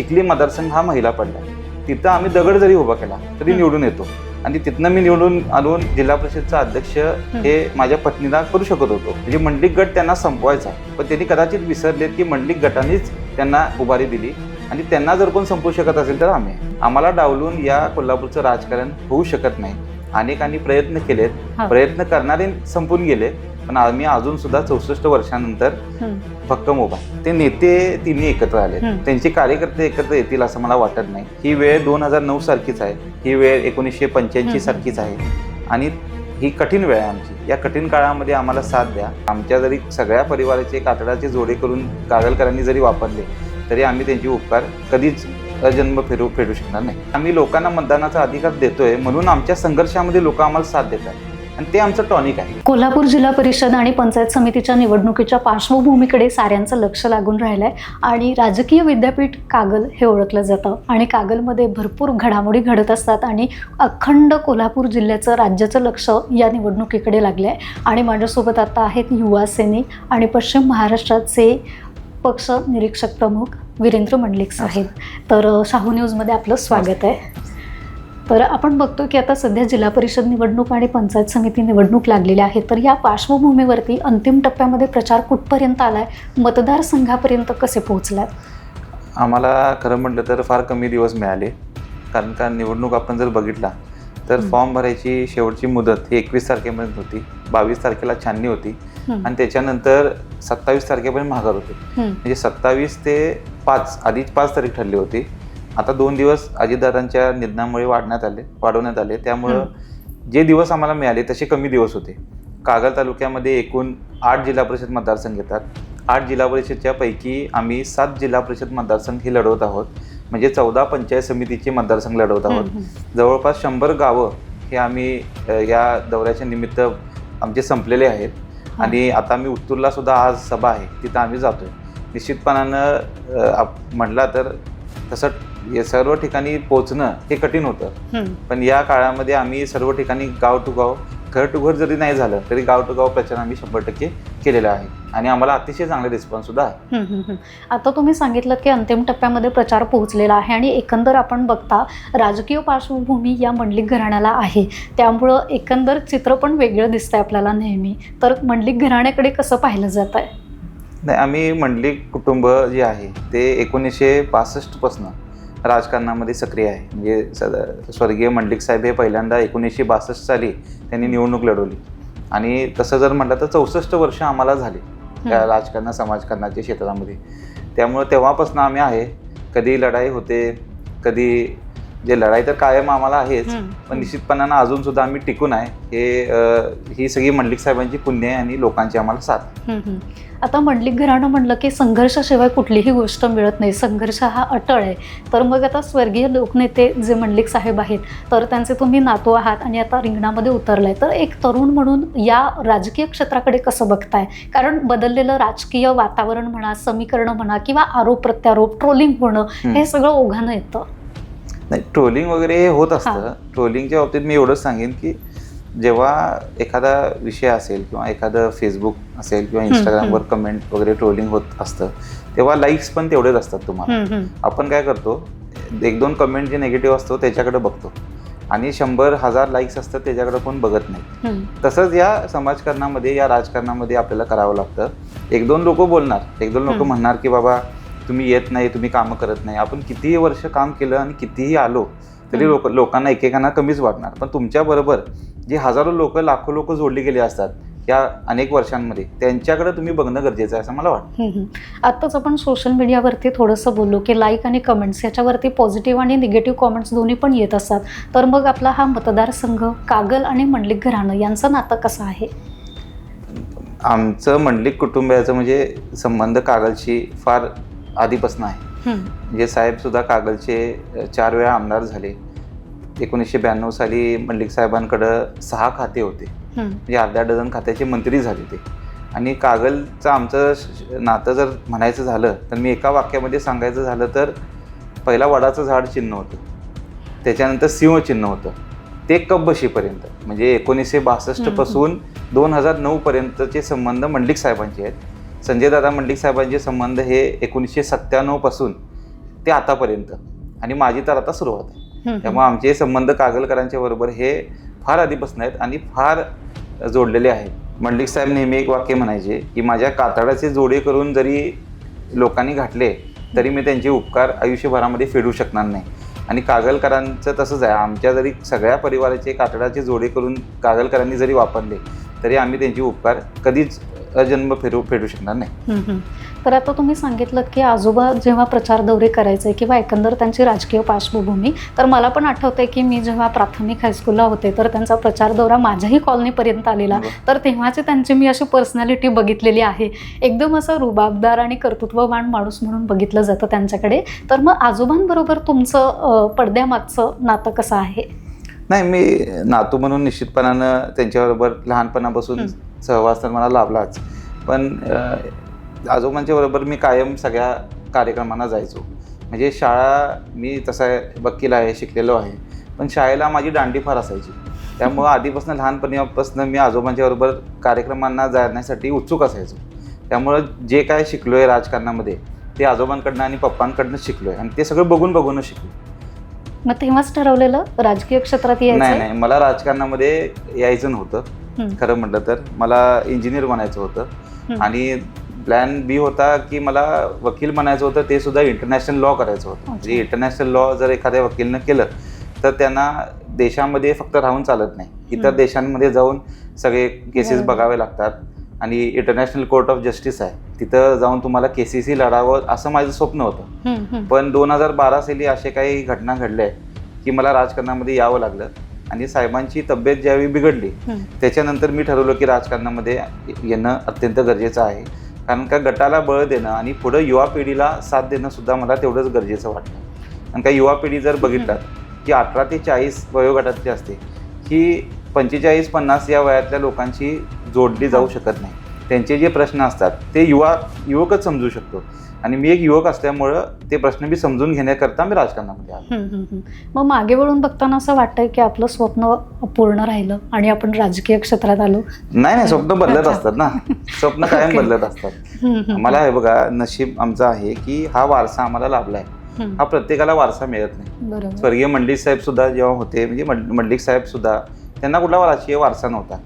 चिखली मतदारसंघ हा महिला पडला. तिथं आम्ही दगड जरी उभा केला तरी. निवडून येतो. आणि तिथनं मी निवडून आणून जिल्हा परिषदचा अध्यक्ष हे माझ्या पत्नीला करू शकत होतो. म्हणजे मंडलिक गट त्यांना संपवायचा. पण त्यांनी कदाचित विसरलेत की मंडलिक गटानेच त्यांना उभारी दिली. आणि त्यांना जर कोण संपवू शकत असेल तर आम्ही. आम्हाला डावलून या कोल्हापूरचं राजकारण होऊ शकत नाही. अनेकांनी प्रयत्न केलेत. प्रयत्न करणारे संपून गेले पण आम्ही अजून सुद्धा चौसष्ट वर्षानंतर. भक्कम उभा ते नेते तिन्ही एकत्र आले. त्यांचे कार्यकर्ते एकत्र येतील असं मला वाटत नाही. ही वेळ दोन हजार नऊ सारखीच आहे. ही वेळ एकोणीसशे पंच्याऐंशी. सारखीच आहे. आणि ही कठीण वेळ आहे आमची. या कठीण काळामध्ये आम्हाला साथ द्या. आमच्या जरी सगळ्या परिवाराचे कातडाचे जोडे करून कागलकरांनी जरी वापरले तरी आम्ही त्यांचे उपकार कधीच जन्म फेरू फेडू शकणार नाही. आम्ही लोकांना मतदानाचा अधिकार देतोय म्हणून आमच्या संघर्षामध्ये लोक आम्हाला साथ देतात. आणि ते आमचं टॉनिक आहे. कोल्हापूर जिल्हा परिषद आणि पंचायत समितीच्या निवडणुकीच्या पार्श्वभूमीकडे साऱ्यांचं लक्ष लागून राहिलंय आणि राजकीय विद्यापीठ कागल हे ओळखलं जातं. आणि कागलमध्ये भरपूर घडामोडी घडत असतात आणि अखंड कोल्हापूर जिल्ह्याचं राज्याचं लक्ष या निवडणुकीकडे लागलं आहे आणि माझ्यासोबत आता आहेत युवा सैनिक आणि पश्चिम महाराष्ट्राचे पक्ष निरीक्षक प्रमुख वीरेंद्र मंडलिक साहेब. तर शाहू न्यूजमध्ये आपलं स्वागत आहे. तर आपण बघतो की आता सध्या जिल्हा परिषद निवडणूक आणि पंचायत समिती निवडणूक लागलेल्या आहेत तर या पार्श्वभूमीवरती अंतिम टप्प्यामध्ये प्रचार कुठपर्यंत आलाय? मतदारसंघापर्यंत कसे पोहोचलाय? आम्हाला खरं म्हटलं तर फार कमी दिवस मिळाले. कारण का निवडणूक आपण जर बघितला तर. फॉर्म भरायची शेवटची मुदत ही एकवीस तारखेपर्यंत होती. बावीस तारखेला छाननी होती. आणि त्याच्यानंतर सत्तावीस तारखेपर्यंत माघार होती. म्हणजे सत्तावीस ते पाच आधीच पाच तारीख ठरली होती. आता दोन दिवस अजितदादांच्या निधनामुळे वाढण्यात आले वाढवण्यात आले. त्यामुळं जे दिवस आम्हाला मिळाले तसे कमी दिवस होते. कागल तालुक्यामध्ये एकूण आठ जिल्हा परिषद मतदारसंघ येतात. आठ जिल्हा परिषदच्या पैकी आम्ही सात जिल्हा परिषद मतदारसंघ हे लढवत आहोत. म्हणजे चौदा पंचायत समितीचे मतदारसंघ लढवत आहोत. जवळपास शंभर गावं हे आम्ही या दौऱ्याच्या निमित्त आमचे संपलेले आहेत. आणि आता आम्ही उत्तूरला सुद्धा आज सभा आहे तिथं आम्ही जातोय निश्चितपणानं अ, आप- म्हटला तर तसं हे सर्व ठिकाणी पोचणं हे कठीण होतं. पण या काळामध्ये आम्ही सर्व ठिकाणी गाव टू गाव घर टू घर जरी नाही झालं तरी गाव टू गाव प्रचार आम्ही शंभर टक्के केलेला आहे. आणि आम्हाला अतिशय चांगला रिस्पॉन्स सुद्धा आहे. आता तुम्ही सांगितलं की अंतिम टप्प्यामध्ये प्रचार पोहोचलेला आहे आणि एकंदर आपण बघता राजकीय पार्श्वभूमी या मंडलिक घराण्याला आहे. त्यामुळं एकंदर चित्र पण वेगळं दिसतंय आपल्याला नेहमी. तर मंडलिक घराण्याकडे कसं पाहिलं जात आहे नाही आम्ही मंडलिक कुटुंब जे आहे ते एकोणीसशे पासष्टपासनं राजकारणामध्ये सक्रिय आहे. म्हणजे सद स्वर्गीय मंडलिक साहेब हे पहिल्यांदा एकोणीसशे बासष्ट साली त्यांनी निवडणूक लढवली. आणि तसं जर म्हटलं तर चौसष्ट वर्ष आम्हाला झाले त्या राजकारण समाजकारणाच्या क्षेत्रामध्ये. त्यामुळं तेव्हापासून आम्ही आहे. कधी लढाई होते कधी जे लढाई तर कायम आम्हाला आहेच. पण निश्चितपणानं अजून सुद्धा आम्ही टिकून आहे. हे ही सगळी मंडलिक साहेबांची पुण्य आहे आणि लोकांची आम्हाला साथ हं, हं. आता मंडलिक घराणं म्हणलं की संघर्षाशिवाय कुठलीही गोष्ट मिळत नाही. संघर्ष हा अटळ आहे. तर मग आता स्वर्गीय लोकनेते जे मंडलिक साहेब आहेत तर त्यांचे तुम्ही नातू आहात आणि आता रिंगणामध्ये उतरलाय. तर एक तरुण म्हणून या राजकीय क्षेत्राकडे कसं बघताय? कारण बदललेलं राजकीय वातावरण म्हणा समीकरणं म्हणा किंवा आरोप प्रत्यारोप ट्रोलिंग होणं हं. सगळं ओघानं येतं. नाही ट्रोलिंग वगैरे होत असतं. ट्रोलिंगच्या बाबतीत मी एवढंच सांगेन की जेव्हा एखादा विषय असेल किंवा एखादं फेसबुक असेल किंवा इंस्टाग्रामवर कमेंट वगैरे ट्रोलिंग होत असतं तेव्हा लाईक्स पण तेवढेच असतात तुम्हाला. आपण काय करतो एक दोन कमेंट जे निगेटिव्ह असतो त्याच्याकडे बघतो आणि शंभर हजार लाईक्स असतात त्याच्याकडे कोण बघत नाही. तसंच या समाजकारणामध्ये या राजकारणामध्ये आपल्याला करावं लागतं एक दोन लोक बोलणार एक दोन लोक. म्हणणार की बाबा तुम्ही येत नाही तुम्ही कामं करत नाही आपण कितीही वर्ष काम केलं आणि कितीही आलो तरी. लोक लोकांना एकेकांना कमीच वाटणार पण तुमच्याबरोबर जे हजारो लोक लाखो लोक जोडली गेली असतात या अनेक वर्षांमध्ये त्यांच्याकडे तुम्ही बघणं गरजेचं आहे असं मला वाटतं. आत्ताच आपण सोशल मीडियावरती थोडंसं बोललो की लाईक आणि कमेंट्स याच्यावरती पॉझिटिव्ह आणि निगेटिव्ह कमेंट्स दोन्ही पण येत असतात. तर मग आपला हा मतदारसंघ कागल आणि मंडलिक घराणं यांचं नातं कसं आहे? आमचं मंडलिक कुटुंबियाचं म्हणजे संबंध कागलशी फार आधीपासून आहे. म्हणजे साहेब सुद्धा कागलचे चार वेळा आमदार झाले. एकोणीसशे ब्याण्णव साली मल्लिक साहेबांकडं सहा खाते होते. म्हणजे अर्ध्या डझन खात्याचे मंत्री झाले ते. आणि कागलचं आमचं नातं जर म्हणायचं झालं तर मी एका वाक्यामध्ये सांगायचं झालं तर पहिला वडाचं झाड चिन्ह होतं. त्याच्यानंतर सिंह चिन्ह होतं. ते कब्बशीपर्यंत म्हणजे एकोणीसशे बासष्टपासून दोन हजार नऊपर्यंतचे संबंध मंडलिक साहेबांचे आहेत. संजय दादा मंडलिक साहेबांचे संबंध हे एकोणीसशे सत्त्याण्णवपासून ते आतापर्यंत. आणि माझी तर आता सुरुवात आहे. त्यामुळे आमचे संबंध कागलकरांच्या बरोबर हे फार आधीपासून आहेत आणि फार जोडलेले आहेत. मंडलिक साहेब नेहमी एक वाक्य म्हणायचे की माझ्या कातडाचे जोडे करून जरी लोकांनी घातले तरी मी त्यांचे उपकार आयुष्यभरामध्ये फेडू शकणार नाही. आणि कागलकरांचं तसंच आहे. आमच्या जरी सगळ्या परिवाराचे कातडाचे जोडे करून कागलकरांनी जरी वापरले तरी आम्ही त्यांचे उपकार कधीच अजन्म फेरू फेडू शकणार नाही. तर आता तुम्ही सांगितलं की आजोबा जेव्हा प्रचार दौरे करायचे किंवा एकंदर त्यांची राजकीय पार्श्वभूमी तर मला पण आठवतंय की मी जेव्हा प्राथमिक हायस्कूलला होते तर त्यांचा प्रचार दौरा माझ्याही कॉलनीपर्यंत आलेला. तर तेव्हाची त्यांची मी अशी पर्सनॅलिटी बघितलेली आहे. एकदम असं रुबाबदार आणि कर्तृत्ववान माणूस म्हणून बघितलं जातं त्यांच्याकडे. तर मग आजोबांबरोबर तुमचं पडद्यामागचं नातं कसं आहे? नाही मी नातू म्हणून निश्चितपणानं त्यांच्याबरोबर लहानपणापासून. सहवास तर मला लाभलाच. पण आजोबांच्या बरोबर मी कायम सगळ्या कार्यक्रमांना जायचो. म्हणजे शाळा मी तसा वकील आहे शिकलेलो आहे. पण शाळेला माझी दांडी फार असायची. त्यामुळं आधीपासून लहानपणीपासून मी आजोबांच्या बरोबर कार्यक्रमांना जाण्यासाठी उत्सुक असायचो. त्यामुळं जे काय शिकलो आहे राजकारणामध्ये ते आजोबांकडनं आणि पप्पांकडनं शिकलो आहे आणि ते सगळं बघून बघूनच शिकलो मग तेव्हाच ठरवलेलं राजकीय क्षेत्रात नाही यायचं नाही मला राजकारणामध्ये यायचं नव्हतं हं. खरं म्हटलं तर मला इंजिनियर बनायचं होतं हं. आणि प्लॅन बी होता की मला वकील बनायचं होतं ते सुद्धा इंटरनॅशनल लॉ करायचं होतं म्हणजे इंटरनॅशनल लॉ जर एखाद्या वकीलनं केलं तर त्यांना देशामध्ये फक्त राहून चालत नाही इतर हं. देशांमध्ये जाऊन सगळे केसेस बरोबर. बघावे लागतात आणि इंटरनॅशनल कोर्ट ऑफ जस्टिस आहे. तिथं जाऊन तुम्हाला केसेसही लढावं असं माझं स्वप्न होतं. पण दोन हजार बारा साली असे काही घटना घडल्या की मला राजकारणामध्ये यावं लागलं. आणि साहेबांची तब्येत ज्यावेळी बिघडली. त्याच्यानंतर मी ठरवलं की राजकारणामध्ये येणं अत्यंत गरजेचं आहे. कारण का गटाला बळ देणं आणि पुढं युवा पिढीला साथ देणं सुद्धा मला तेवढंच गरजेचं वाटलं कारण का युवा पिढी जर बघितलात की अठरा ते चाळीस वयोगटातली असते ही पंचेचाळीस पन्नास या वयातल्या लोकांशी जोडली जाऊ शकत नाही. त्यांचे जे प्रश्न असतात ते युवा युवकच समजू शकतो. आणि मी एक युवक असल्यामुळं ते प्रश्न मी समजून घेण्याकरता मी राजकारणामध्ये आलो. मग मागे वळून बघताना असं वाटतंय की आपलं स्वप्न पूर्ण राहिलं आणि आपण राजकीय क्षेत्रात आलो? नाही नाही स्वप्न बदलत. असतात ना. स्वप्न कायम. बदलत असतात. आम्हाला हे. बघा नशीब आमचं आहे की हा वारसा आम्हाला लाभलाय. हा. प्रत्येकाला वारसा मिळत नाही. स्वर्गीय मंडलिक साहेब सुद्धा जेव्हा होते म्हणजे मंड- मंडलिक साहेब सुद्धा त्यांना कुठला राजकीय वारसा नव्हता.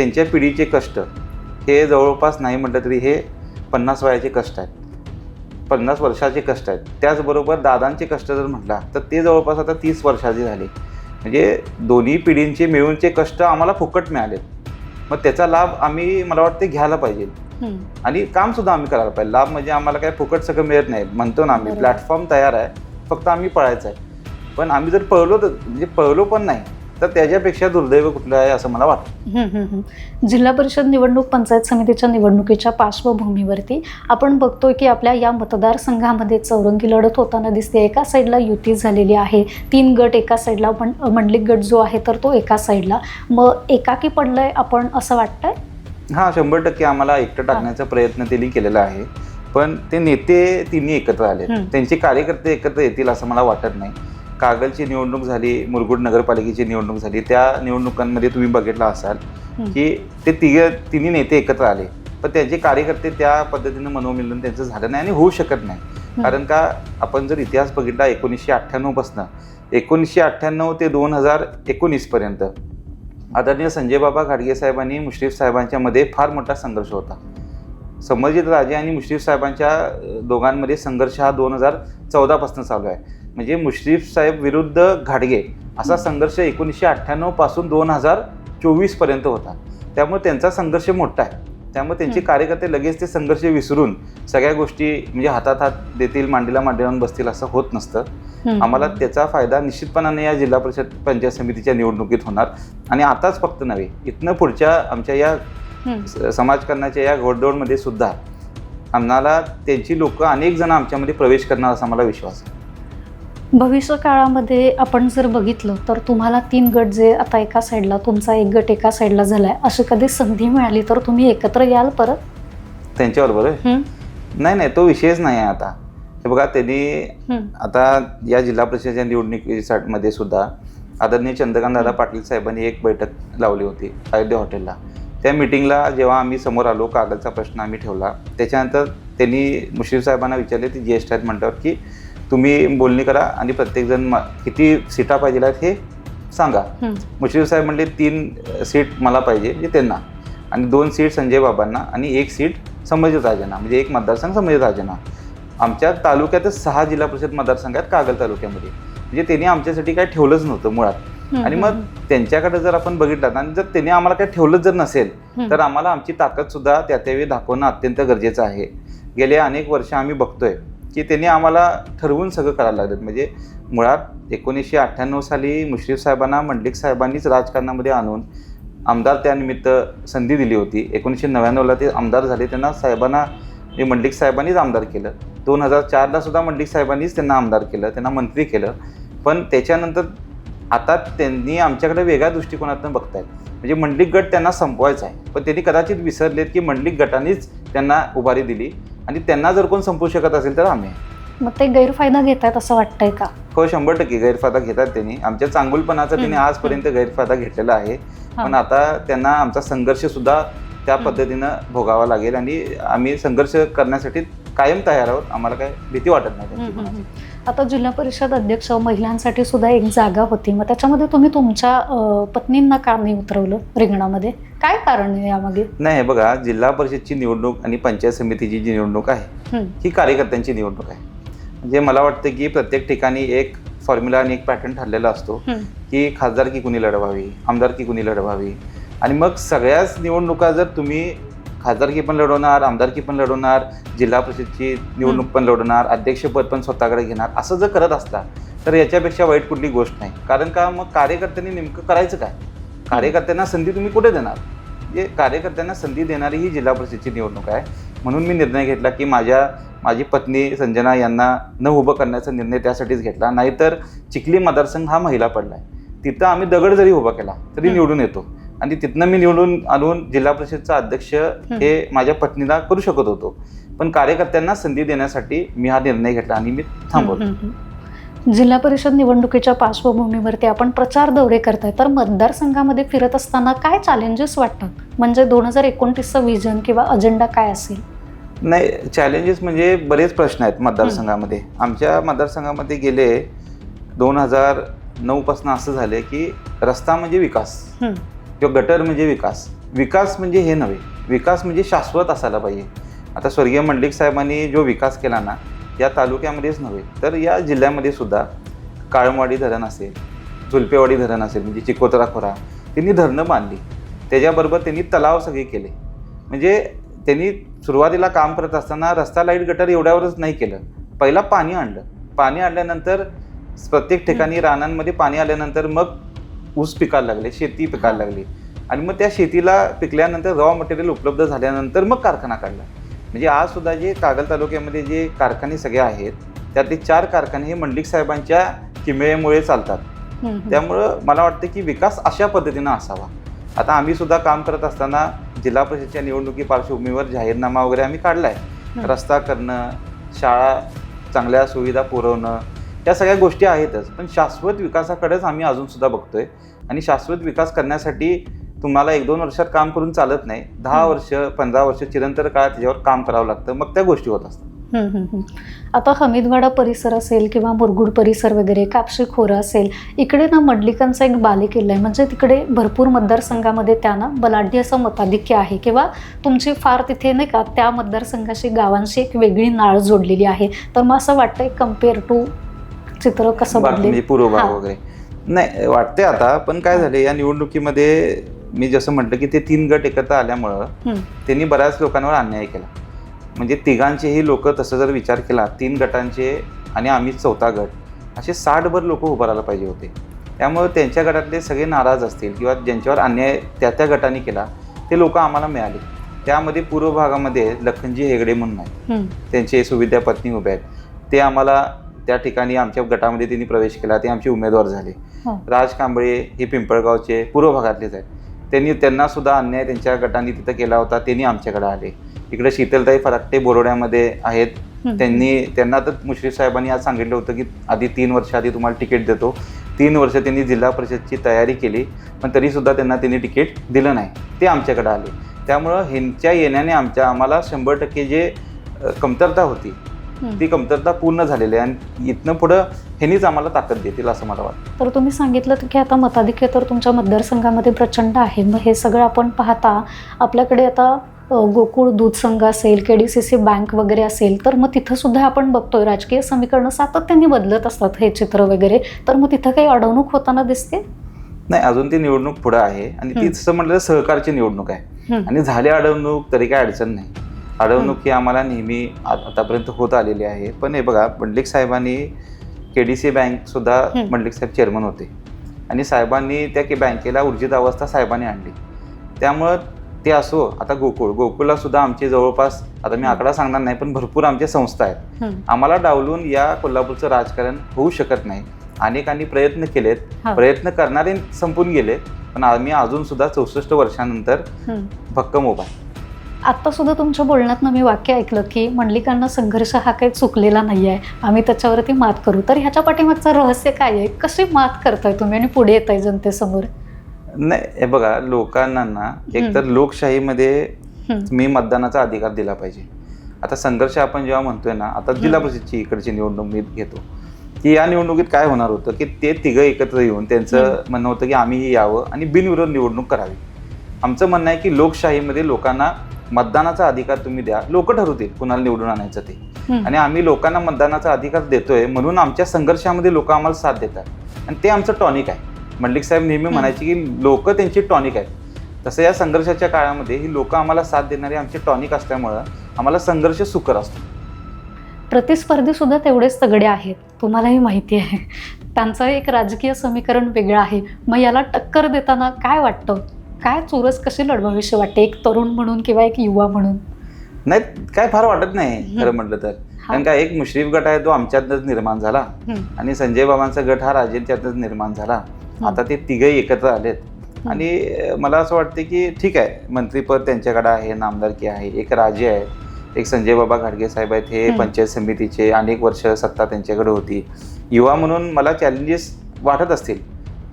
त्यांच्या पिढीचे कष्ट हे जवळपास नाही म्हटलं तरी हे पन्नास वयाचे कष्ट आहेत. पन्नास वर्षाचे कष्ट आहेत. त्याचबरोबर दादांचे कष्ट जर म्हटला तर ते जवळपास आता तीस वर्षाचे झाले. म्हणजे दोन्ही पिढींचे मिळूनचे कष्ट आम्हाला फुकट मिळाले. मग त्याचा लाभ आम्ही मला वाटते घ्यायला पाहिजे. आणि काम सुद्धा आम्ही करायला पाहिजे. लाभ म्हणजे आम्हाला काय फुकट सगळं मिळत नाही. म्हणतो ना आम्ही. प्लॅटफॉर्म तयार आहे फक्त आम्ही पळायचं आहे. पण आम्ही जर पळलो तर म्हणजे पळलो पण नाही तर त्याच्यापेक्षा दुर्दैव कुठलं आहे असं मला वाटतं. जिल्हा परिषद निवडणूक पंचायत समितीच्या निवडणुकीच्या पार्श्वभूमीवरती आपण बघतोय की आपल्या या मतदारसंघामध्ये चौरंगी लढत होताना दिसते. एका साईडला युती झालेली आहे. तीन गट एका साईडला पण मंडलिक गट जो आहे तर तो एका साईडला. मग एकाकी पडलंय आपण असं वाटतंय? हां शंभर टक्के आम्हाला एकटं टाकण्याचा प्रयत्न त्यांनी केलेला आहे. पण ते नेते तिन्ही एकत्र आले. त्यांचे कार्यकर्ते एकत्र येतील असं मला वाटत नाही. कागलची निवडणूक झाली मुरगुड नगरपालिकेची निवडणूक झाली त्या निवडणुकांमध्ये तुम्ही बघितलं असाल. की ते तिघ तिन्ही नेते एकत्र आले. पण त्यांचे कार्यकर्ते त्या पद्धतीनं मनोमिलन त्यांचं झालं नाही आणि होऊ शकत नाही. कारण का आपण जर इतिहास बघितला एकोणीसशे अठ्ठ्याण्णवपासनं एकोणीसशे अठ्ठ्याण्णव ते दोन हजार एकोणीसपर्यंत आदरणीय संजय बाबा घाडगे साहेबांनी मुश्रीफ साहेबांच्या मध्ये फार मोठा संघर्ष होता. संभाजीत राजे आणि मुश्रीफ साहेबांच्या दोघांमध्ये संघर्ष हा दोन हजार चौदापासून चालू आहे. म्हणजे मुश्रीफ साहेब विरुद्ध घाडगे असा संघर्ष एकोणीसशे अठ्ठ्याण्णवपासून दोन हजार चोवीसपर्यंत होता. त्यामुळे त्यांचा संघर्ष मोठा आहे. त्यामुळे त्यांचे. कार्यकर्ते लगेच ते संघर्ष विसरून सगळ्या गोष्टी म्हणजे हातात हात देतील मांडीला मांडी लावून बसतील असं होत नसतं. आम्हाला त्याचा फायदा निश्चितपणाने या जिल्हा परिषद पंचायत समितीच्या निवडणुकीत होणार. आणि आताच फक्त नव्हे इथनं पुढच्या आमच्या या समाजकारणाच्या या घोडदौडमध्ये सुद्धा आम्हाला त्यांची लोक अनेक जण आमच्यामध्ये प्रवेश करणार असा मला विश्वास आहे. भविष्य काळामध्ये आपण जर बघितलं तर तुम्हाला तीन गट जे आता एका साईडला तुमचा एक गट एका साईडला झालाय अशी कधी संधी मिळाली तर तुम्ही एकत्र याल परत? त्यांच्याबरोबर आहे? नाही नाही तो विषयच नाही आहे आता. हे बघा त्यांनी. आता या जिल्हा परिषदेच्या निवडणुकीसाठी सुद्धा आदरणीय चंद्रकांत दादा पाटील साहेबांनी एक बैठक लावली होती अयोध्या हॉटेलला. त्या मिटिंगला जेव्हा आम्ही समोर आलो कागदचा प्रश्न आम्ही ठेवला त्याच्यानंतर त्यांनी मुश्रीफ साहेबांना विचारले ते ज्येष्ठ आहेत म्हणल्यावर की तुम्ही बोलणी करा आणि प्रत्येकजण किती सीटा पाहिजे आहेत हे सांगा. मुश्रीफ साहेब म्हणले तीन सीट मला पाहिजे म्हणजे त्यांना. आणि दोन सीट संजय बाबांना आणि एक सीट संभाजीराजांना म्हणजे एक मतदारसंघ संभाजीराजांना आमच्या तालुक्यातच सहा जिल्हा परिषद मतदारसंघ आहेत कागल तालुक्यामध्ये. म्हणजे त्यांनी आमच्यासाठी काय ठेवलंच नव्हतं मुळात. आणि मग त्यांच्याकडे जर आपण बघितलं आणि जर त्यांनी आम्हाला काही ठेवलंच जर नसेल. तर आम्हाला आमची ताकद सुद्धा त्या त्यावेळी दाखवणं अत्यंत गरजेचं आहे. गेले अनेक वर्ष आम्ही बघतोय. की त्यांनी आम्हाला ठरवून सगळं करायला लागलं म्हणजे मुळात एकोणीसशे अठ्ठ्याण्णव साली मुश्रीफ साहेबांना मंडलिक साहेबांनीच राजकारणामध्ये आणून आमदार त्यानिमित्त संधी दिली होती. एकोणीसशे नव्याण्णवला ते आमदार झाले त्यांना साहेबांना मी मंडलिक साहेबांनीच आमदार केलं. दोन हजार चारला सुद्धा मंडलिक साहेबांनीच त्यांना आमदार केलं त्यांना मंत्री केलं. पण त्याच्यानंतर आता त्यांनी आमच्याकडे वेगळ्या दृष्टिकोनातून बघतायत. म्हणजे मंडलिक गट त्यांना संपवायचा आहे. पण त्यांनी कदाचित विसरलेत की मंडलिक गटानेच त्यांना उभारी दिली. आणि त्यांना जर कोण संपवू शकत असेल तर आम्ही. मग ते गैरफायदा घेत आहेत असं वाटतंय का? हो शंभर टक्के गैरफायदा घेतात त्यांनी. आमच्या चांगुलपणाचा त्यांनी आजपर्यंत गैरफायदा घेतलेला आहे. पण आता त्यांना आमचा संघर्ष सुद्धा त्या. पद्धतीनं भोगावा लागेल आणि आम्ही संघर्ष करण्यासाठी कायम तयार आहोत. आम्हाला काय भीती वाटत नाही आता जिल्हा परिषद अध्यक्ष महिलांसाठी सुद्धा एक जागा होती. मग त्याच्यामध्ये तुम्ही तुमच्या पत्नींना का नाही उतरवलं रिंगणामध्ये? काय कारण आहे यामागे? नाही हे बघा जिल्हा परिषदची निवडणूक आणि पंचायत समितीची जी निवडणूक आहे हं, कार्यकर्त्यांची निवडणूक आहे. म्हणजे मला वाटतं की प्रत्येक ठिकाणी एक फॉर्म्युला आणि एक पॅटर्न ठरलेला असतो की खासदारकी कुणी लढवावी आमदारकी कुणी लढवावी. आणि मग सगळ्याच निवडणुका जर तुम्ही खासदारकी पण लढवणार आमदारकी पण लढवणार जिल्हा परिषदची निवडणूक पण लढवणार अध्यक्षपद पण स्वतःकडे घेणार असं जर करत असता तर याच्यापेक्षा वाईट कुठली गोष्ट नाही. कारण का मग कार्यकर्त्यांनी नेमकं करायचं काय? कार्यकर्त्यांना संधी तुम्ही कुठे देणार? म्हणजे कार्यकर्त्यांना संधी देणारी ही जिल्हा परिषदची निवडणूक आहे. म्हणून मी निर्णय घेतला की माझ्या माझी पत्नी संजना यांना न उभं करण्याचा निर्णय त्यासाठीच घेतला. नाहीतर चिखली मतदारसंघ हा महिला पडला आहे तिथं आम्ही दगड जरी उभा केला तरी. निवडून येतो. आणि तिथनं मी निवडून आणून जिल्हा परिषदचा अध्यक्ष हे माझ्या पत्नीला करू शकत होतो. पण कार्यकर्त्यांना संधी देण्यासाठी मी हा निर्णय घेतला आणि मी थांबवलो. जिल्हा परिषद निवडणुकीच्या पार्श्वभूमीवरती आपण प्रचार दौरे करताय तर मतदारसंघामध्ये फिरत असताना काय चॅलेंजेस वाटतात? म्हणजे दोन हजार एकोणतीसचं विजन किंवा अजेंडा काय असेल? नाही चॅलेंजेस म्हणजे बरेच प्रश्न आहेत मतदारसंघामध्ये. आमच्या मतदारसंघामध्ये गेले दोन हजार नऊपासून असं झालं की रस्ता म्हणजे विकास. किंवा गटर म्हणजे विकास. विकास म्हणजे हे नव्हे. विकास म्हणजे शाश्वत असायला पाहिजे. आता स्वर्गीय मंडलिक साहेबांनी जो विकास केला ना या तालुक्यामध्येच नव्हे तर या जिल्ह्यामध्ये सुद्धा काळमवाडी धरण असेल झुलपेवाडी धरण असेल म्हणजे चिकोत्रा खोरा त्यांनी धरणं बांधली. त्याच्याबरोबर त्यांनी तलाव सगळे केले. म्हणजे त्यांनी सुरुवातीला काम करत असताना रस्ता लाइट गटर एवढ्यावरच नाही केलं. पहिला पाणी आणलं. पाणी आणल्यानंतर प्रत्येक ठिकाणी रानांमध्ये पाणी आल्यानंतर मग ऊस पिकायला लागले शेती पिकायला लागली. आणि मग त्या शेतीला पिकल्यानंतर रॉ मटेरियल उपलब्ध झाल्यानंतर मग कारखाना काढला. म्हणजे आज सुद्धा जे कागल तालुक्यामध्ये जे कारखाने सगळे आहेत त्यातले चार कारखाने हे मंडलिक साहेबांच्या किमयेमुळे चालतात. त्यामुळं मला वाटतं की विकास अशा पद्धतीनं असावा. आता आम्ही सुद्धा काम करत असताना जिल्हा परिषदच्या निवडणुकी पार्श्वभूमीवर जाहीरनामा वगैरे आम्ही काढलाय. हं. रस्ता करणं शाळा चांगल्या सुविधा पुरवणं या सगळ्या गोष्टी आहेतच. पण शाश्वत विकासाकडेच आम्ही अजून सुद्धा बघतोय. आणि शाश्वत विकास करण्यासाठी तुम्हाला एक दोन वर्षात काम करून चालत नाही. दहा. वर्ष पंधरा वर्ष चिरंतर काळात त्याच्यावर काम करावं लागतं. मग त्या गोष्टी होत असतात. आता हमीदवाडा परिसर असेल किंवा मुरगुड परिसर वगैरे कापशी खोरं असेल इकडे ना मडलिकांचा एक बालेकिल्ला आहे. म्हणजे तिकडे भरपूर मतदारसंघामध्ये त्यांना बलाढ्य असं मताधिक्य आहे किंवा तुमची फार तिथे नाही का त्या मतदारसंघाशी गावांशी एक वेगळी नाळ जोडलेली आहे. तर मग असं वाटतंय कंपेअर टू चित्र कसं म्हणजे बदलेल पूर्वभाग हा. वगैरे. नाही वाटते आता पण काय झाले या निवडणुकीमध्ये मी जसं म्हटलं की ते तीन गट एकत्र आल्यामुळं हं, त्यांनी बऱ्याच लोकांवर अन्याय केला. म्हणजे तिघांचेही लोक तसं जर विचार केला तीन गटांचे आणि आम्ही चौथा गट असे साठभर लोक उभारायला पाहिजे होते. त्यामुळे त्यांच्या गटातले सगळे नाराज असतील किंवा ज्यांच्यावर अन्याय त्या त्या गटाने केला ते लोक आम्हाला मिळाले. त्यामध्ये पूर्व भागामध्ये लखनजी हेगडे म्हणून आहेत. हं, त्यांचे सुविद्या पत्नी उभे आहेत. ते आम्हाला त्या ठिकाणी आमच्या गटामध्ये त्यांनी प्रवेश केला ते आमचे उमेदवार झाले. राज कांबळे हे पिंपळगावचे पूर्व भागातलेच आहेत त्यांनी त्यांना सुद्धा अन्याय त्यांच्या गटांनी तिथं केला होता त्यांनी आमच्याकडे आले इकडे शीतलताई फराकटे बोरोड्यामध्ये आहेत. त्यांनी त्यांना तर मुश्रीफ साहेबांनी आज सांगितलं होतं की आधी तीन वर्ष आधी तुम्हाला तिकीट देतो तीन वर्ष त्यांनी जिल्हा परिषदची तयारी केली पण तरीसुद्धा त्यांना त्यांनी तिकीट दिलं नाही ते आमच्याकडे आले त्यामुळं ह्यांच्या येण्याने आमच्या आम्हाला शंभर टक्के जे कमतरता होती. ती कमतरता पूर्ण झालेली आहे आणि इथनं पुढं ह्यांनीच आम्हाला ताकद देतील असं मला वाटतं. तर तुम्ही सांगितलं की आता मताधिक्य तर तुमच्या मतदारसंघामध्ये प्रचंड आहे. मग हे सगळं आपण पाहता आपल्याकडे आता गोकुळ दूध संघ असेल K D C C bank वगैरे असेल तर मग तिथं सुद्धा आपण बघतोय राजकीय समीकरणं सातत्याने बदलत असतात हे चित्र वगैरे. तर मग तिथं काही अडवणूक होताना दिसते? नाही अजून ती निवडणूक पुढे आहे आणि ती म्हटलं सहकारची निवडणूक आहे. आणि झाली अडवणूक तरी काय अडचण नाही. अडवणूक ही आम्हाला नेहमी आतापर्यंत होत आलेली आहे. पण हे बघा मंडलिक साहेबांनी के डी सी बँक सुद्धा हम्म. मंडलिक साहेब चेअरमन होते. आणि साहेबांनी त्या के बँकेला ऊर्जित अवस्था साहेबांनी आणली. त्यामुळं ते असो आता गोकुळ गोकुळला सुद्धा आमचे जवळपास आता मी आकडा सांगणार नाही पण भरपूर आमच्या संस्था आहेत. आम्हाला डावलून या कोल्हापूरचं राजकारण होऊ शकत नाही. अनेकांनी प्रयत्न केलेत. प्रयत्न करणारे संपून गेले पण आम्ही अजून सुद्धा चौसष्ट वर्षानंतर. भक्कम उभा आहे. आत्ता सुद्धा तुमच्या बोलण्यातनं मी वाक्य ऐकलं की मंडलिकांना संघर्ष हा काही चुकलेला नाही आहे आम्ही त्याच्यावरती मात करू. तर ह्याच्या पाठीमागचं रहस्य काय आहे? कशी मात करताय तुम्ही आणि पुढे येत आहे जनतेसमोर? नाही हे बघा लोकांना ना एकतर लोकशाहीमध्ये हम्म. मी मतदानाचा अधिकार दिला पाहिजे. आता संघर्ष आपण जेव्हा म्हणतोय ना आता जिल्हा परिषदची इकडची निवडणूक मी घेतो. की या निवडणुकीत काय होणार होतं? की ते तिघं एकत्र येऊन त्यांचं म्हणणं होतं की आम्हीही यावं आणि बिनविरोध निवडणूक करावी. आमचं म्हणणं आहे की लोकशाहीमध्ये लोकांना मतदानाचा अधिकार तुम्ही द्या. लोक ठरवतील कुणाला निवडून आणायचं ते. आणि आम्ही लोकांना मतदानाचा अधिकार देतोय म्हणून आमच्या संघर्षामध्ये लोक आम्हाला साथ देतात. आणि ते आमचं टॉनिक आहे. मंडलिक साहेब नेहमी म्हणायचे की लोक त्यांची टॉनिक आहेत. तसं या संघर्षाच्या काळामध्ये ही लोक आम्हाला साथ देणारे आमचे टॉनिक असल्यामुळं आम्हाला संघर्ष सुकर असतो. प्रतिस्पर्धी सुद्धा तेवढेच तगडे आहेत. तुम्हालाही माहिती आहे. त्यांचं एक राजकीय समीकरण वेगळं आहे. मग याला टक्कर देताना काय वाटतं? काय चोरस कशी लढवावीशी वाटते? एक तरुण म्हणून किंवा एक युवा म्हणून? नाही काय फार वाटत नाही. खरं म्हटलं तर. कारण का एक मुश्रीफ गट आहे तो आमच्यातच निर्माण झाला. आणि संजय बाबांचा गट हा राजेंच्यातच निर्माण झाला. आता ते तिघही एकत्र आलेत. आणि मला असं वाटतं की ठीक आहे मंत्रीपद त्यांच्याकडे आहे नामदारकी आहे एक राजे आहे एक संजय बाबा घाडगे साहेब आहेत हे. पंचायत समितीचे अनेक वर्ष सत्ता त्यांच्याकडे होती. युवा म्हणून मला चॅलेंजेस वाटत असतील.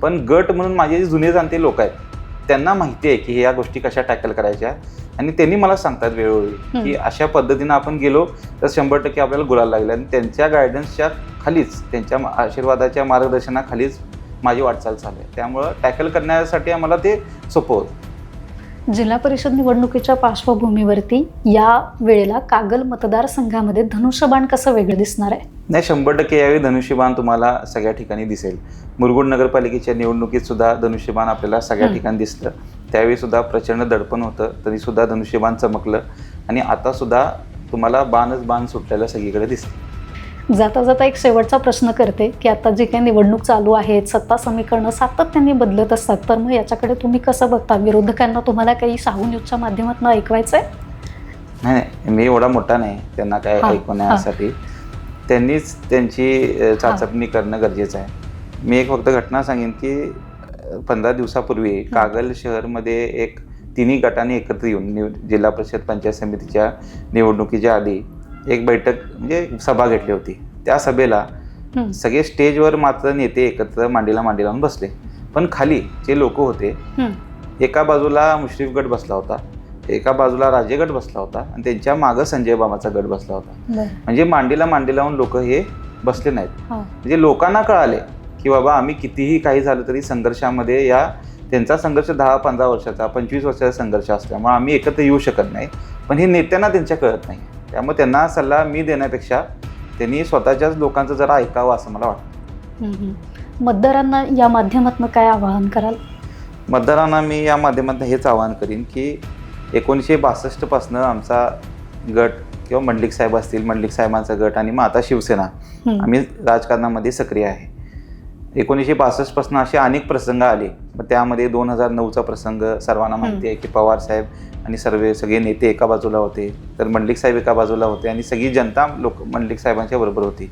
पण गट म्हणून माझे जे जुने जाणते लोक आहेत त्यांना माहिती आहे की या गोष्टी कशा टॅकल करायच्या. आणि त्यांनी मला सांगतात वेळोवेळी की अशा पद्धतीनं आपण गेलो तर शंभर टक्के आपल्याला गुलाल लागले. आणि त्यांच्या गायडन्सच्या खालीच त्यांच्या आशीर्वादाच्या मार्गदर्शनाखालीच माझी वाटचाल चालू आहे. त्यामुळं टॅकल करण्यासाठी आम्हाला ते सोपं होतं. जिल्हा परिषद निवडणुकीच्या पार्श्वभूमीवरती या वेळेला कागल मतदारसंघामध्ये धनुष्यबाण कसं वेगळं दिसणार आहे? नाही शंभर टक्के यावेळी धनुष्यबाण तुम्हाला सगळ्या ठिकाणी दिसेल. मुरगुड नगरपालिकेच्या निवडणुकीत सुद्धा धनुष्यबाण आपल्याला सगळ्या. ठिकाणी दिसलं. त्यावेळी सुद्धा प्रचंड दडपण होतं तरी सुद्धा धनुष्यबाण चमकलं आणि आता सुद्धा तुम्हाला बाणच बाण सुटलेलं सगळीकडे दिसते जाता जाता एक शेवटचा प्रश्न करते की आता जी काही निवडणूक चालू आहेत सत्ता समीकरणं सातत्याने बदलत असतात तर मग याच्याकडे तुम्ही कसं बघता? विरोधकांना तुम्हाला काही शाहू न्यूजच्या माध्यमातून ऐकवायचं आहे नाही. मी एवढा मोठा नाही. त्यांना काय ऐकवण्यासाठी. त्यांनीच त्यांची चाचपणी करणं गरजेचं आहे. मी एक फक्त घटना सांगेन की पंधरा दिवसापूर्वी कागल शहरमध्ये एक तिन्ही गटांनी एकत्र येऊन जिल्हा परिषद पंचायत समितीच्या निवडणुकीच्या आधी एक बैठक म्हणजे सभा घेतली होती. त्या सभेला. सगळे स्टेजवर मात्र नेते एकत्र मांडीला मांडी लावून बसले. पण खाली जे लोक होते. एका बाजूला मुश्रीफ गट बसला होता एका बाजूला राजे गट बसला होता आणि त्यांच्या मागं संजय बाबाचा गट बसला होता. म्हणजे मांडीला मांडी लावून लोक हे बसले नाहीत. म्हणजे लोकांना कळाले की बाबा आम्ही कितीही काही झालं तरी संघर्षामध्ये या त्यांचा संघर्ष दहा पंधरा वर्षाचा पंचवीस वर्षाचा संघर्ष असल्यामुळे आम्ही एकत्र येऊ शकत नाही. पण हे नेत्यांना त्यांच्या कळत नाही. त्यामुळे त्यांना सल्ला मी देण्यापेक्षा त्यांनी स्वतःच्याच लोकांचं जरा ऐकावं असं मला वाटतं. मतदारांना या माध्यमातून काय आवाहन कराल मतदारांना मी या माध्यमातून हेच आवाहन करीन की एकोणीसशे बासष्टपासनं आमचा गट किंवा मंडलिक साहेब असतील मंडलिक साहेबांचा गट आणि मग आता शिवसेना. आम्ही राजकारणामध्ये सक्रिय आहे एकोणीसशे बासष्टपासून असे अनेक प्रसंग आले. मग त्यामध्ये दोन हजार नऊचा प्रसंग सर्वांना माहिती आहे की पवार साहेब आणि सर्व सगळे नेते एका बाजूला होते. तर मंडलिक साहेब एका बाजूला होते आणि सगळी जनता लोक मंडलिक साहेबांच्या बरोबर होती.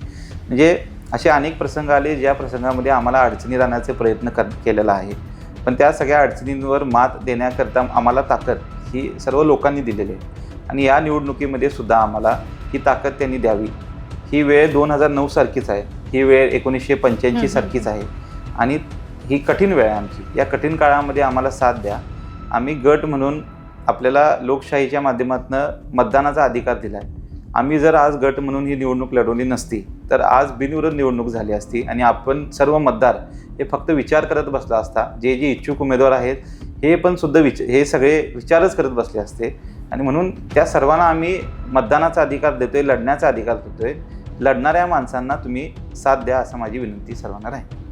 म्हणजे असे अनेक प्रसंग आले ज्या प्रसंगामध्ये आम्हाला अडचणी राहण्याचे प्रयत्न कर केलेला आहे. पण त्या सगळ्या अडचणींवर मात देण्याकरता आम्हाला ताकद ही सर्व लोकांनी दिलेली आहे. आणि या निवडणुकीमध्ये सुद्धा आम्हाला ही ताकद त्यांनी द्यावी. ही वेळ दोन हजार नऊ सारखीच आहे. ही वेळ एकोणीसशे पंच्याऐंशी सारखीच आहे. आणि ही कठीण वेळ आहे आमची. या कठीण काळामध्ये आम्हाला साथ द्या. आम्ही गट म्हणून आपल्याला लोकशाहीच्या माध्यमातून मतदानाचा अधिकार दिला आहे आम्ही जर आज गट म्हणून ही निवडणूक लढवली नसती तर आज बिनविरोध निवडणूक झाली असती आणि आपण सर्व मतदार हे फक्त विचार करत बसला असता जे जे इच्छुक उमेदवार आहेत हे पण सुद्धा विच हे सगळे विचारच करत बसले असते. आणि म्हणून त्या सर्वांना आम्ही मतदानाचा अधिकार देतोय लढण्याचा अधिकार देतोय. लढणाऱ्या माणसांना तुम्ही साथ द्या असं माझी विनंती सर्वांना राहील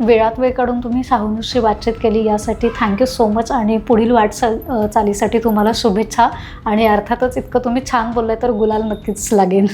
वेळात वेळ काढून तुम्ही साहूनुशी बातचीत केली यासाठी थँक्यू सो मच आणि पुढील वाटचाल चालीसाठी तुम्हाला शुभेच्छा. आणि अर्थातच इतकं तुम्ही छान बोललाय तर गुलाल नक्कीच लागेल.